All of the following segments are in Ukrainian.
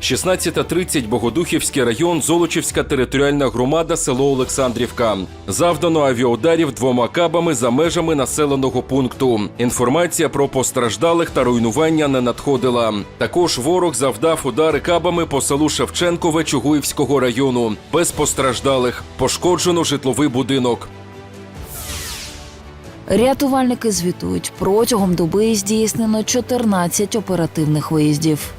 16.30 Богодухівський район, Золочівська територіальна громада, село Олександрівка. Завдано авіаударів двома кабами за межами населеного пункту. Інформація про постраждалих та руйнування не надходила. Також ворог завдав удари кабами по селу Шевченкове Чугуївського району. Без постраждалих пошкоджено житловий будинок. Рятувальники звітують, протягом доби здійснено 14 оперативних виїздів.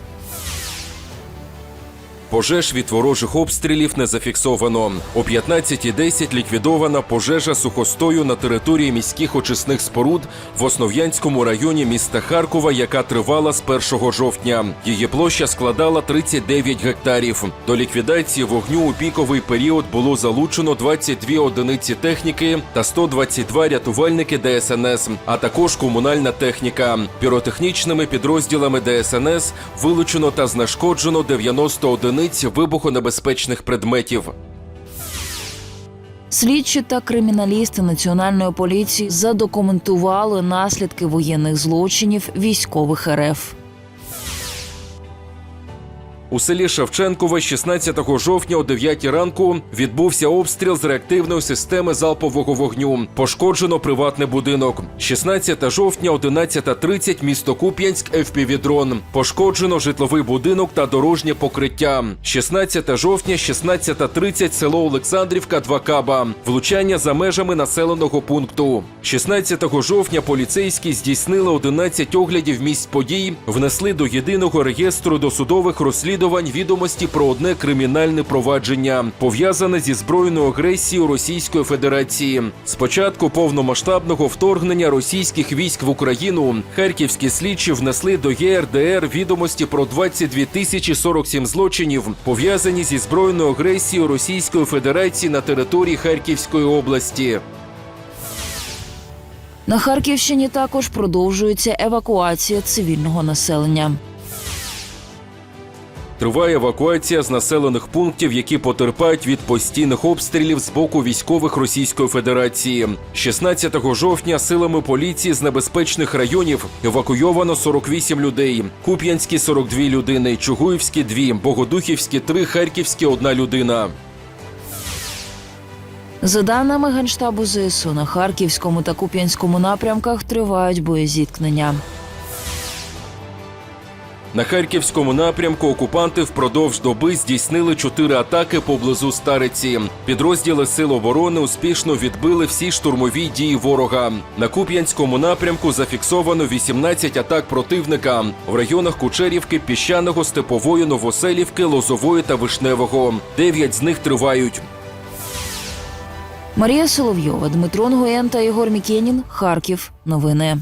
Пожеж від ворожих обстрілів не зафіксовано. О 15.10 ліквідована пожежа сухостою на території міських очисних споруд в Основ'янському районі міста Харкова, яка тривала з 1 жовтня. Її площа складала 39 гектарів. До ліквідації вогню у піковий період було залучено 22 одиниці техніки та 122 рятувальники ДСНС, а також комунальна техніка. Піротехнічними підрозділами ДСНС вилучено та знешкоджено 90 одиниць вибухонебезпечних предметів. Слідчі та криміналісти національної поліції задокументували наслідки воєнних злочинів військових РФ. У селі Шевченкове 16 жовтня о 9 ранку відбувся обстріл з реактивної системи залпового вогню. Пошкоджено приватний будинок. 16 жовтня 11.30 місто Куп'янськ FPV-дрон. Пошкоджено житловий будинок та дорожнє покриття. 16 жовтня 16.30 село Олександрівка 2 каба. Влучання за межами населеного пункту. 16 жовтня поліцейські здійснили 11 оглядів місць подій, внесли до єдиного реєстру досудових розслідувань відомості про одне кримінальне провадження, пов'язане зі збройною агресією Російської Федерації. Спочатку повномасштабного вторгнення російських військ в Україну харківські слідчі внесли до ЄРДР відомості про 22 тисячі 47 злочинів, пов'язані зі збройною агресією Російської Федерації на території Харківської області. На Харківщині також продовжується евакуація цивільного населення. Триває евакуація з населених пунктів, які потерпають від постійних обстрілів з боку військових Російської Федерації. 16 жовтня силами поліції з небезпечних районів евакуйовано 48 людей. Куп'янські 42 людини, Чугуївські 2, Богодухівські 3, Харківські 1 людина. За даними Генштабу ЗСУ, на Харківському та Куп'янському напрямках тривають боєзіткнення. На харківському напрямку окупанти впродовж доби здійснили чотири атаки поблизу Стариці. Підрозділи Сил оборони успішно відбили всі штурмові дії ворога. На Куп'янському напрямку зафіксовано 18 атак противника в районах Кучерівки, Піщаного, Степової, Новоселівки, Лозової та Вишневого. Дев'ять з них тривають. Марія Соловйова, Дмитро Нгоєн та Ігор Мікенін. Харків. Новини.